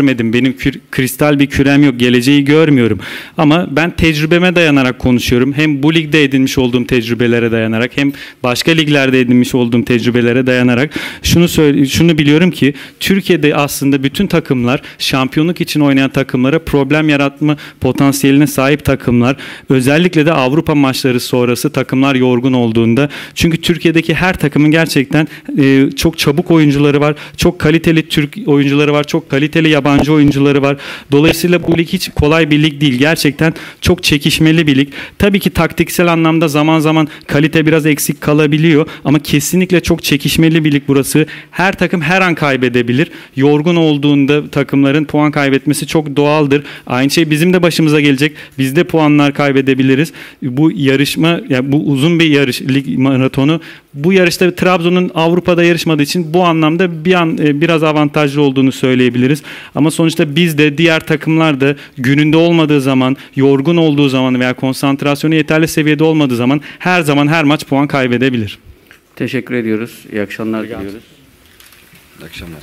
görmedim. Benim kristal bir kürem yok. Geleceği görmüyorum. Ama ben tecrübeme dayanarak konuşuyorum. Hem bu ligde edinmiş olduğum tecrübelere dayanarak hem başka liglerde edinmiş olduğum tecrübelere dayanarak şunu söyle şunu biliyorum ki Türkiye'de aslında bütün takımlar şampiyonluk için oynayan takımlara problem yaratma potansiyeline sahip takımlar. Özellikle de Avrupa maçları sonrası takımlar yorgun olduğunda. Çünkü Türkiye'deki her takımın gerçekten e, çok çabuk oyuncuları var. Çok kaliteli Türk oyuncuları var. Çok kaliteli yabancı oyuncuları var. Dolayısıyla bu lig hiç kolay bir lig değil. Gerçekten çok çekişmeli bir lig. Tabii ki taktiksel anlamda zaman zaman kalite biraz eksik kalabiliyor ama kesinlikle çok çekişmeli bir lig burası. Her takım her an kaybedebilir. Yorgun olduğunda takımların puan kaybetmesi çok doğaldır. Aynı şey bizim de başımıza gelecek. Biz de puanlar kaybedebiliriz. Bu yarışma yani bu uzun bir yarış lig maratonu. Bu yarışta Trabzon'un Avrupa'da yarışmadığı için bu anlamda bir an e, biraz avantajlı olduğunu söyleyebiliriz. Ama sonuçta biz de diğer takımlar da gününde olmadığı zaman, yorgun olduğu zaman veya konsantrasyonu yeterli seviyede olmadığı zaman her zaman her maç puan kaybedebilir. Teşekkür ediyoruz. İyi akşamlar diliyoruz. İyi akşamlar.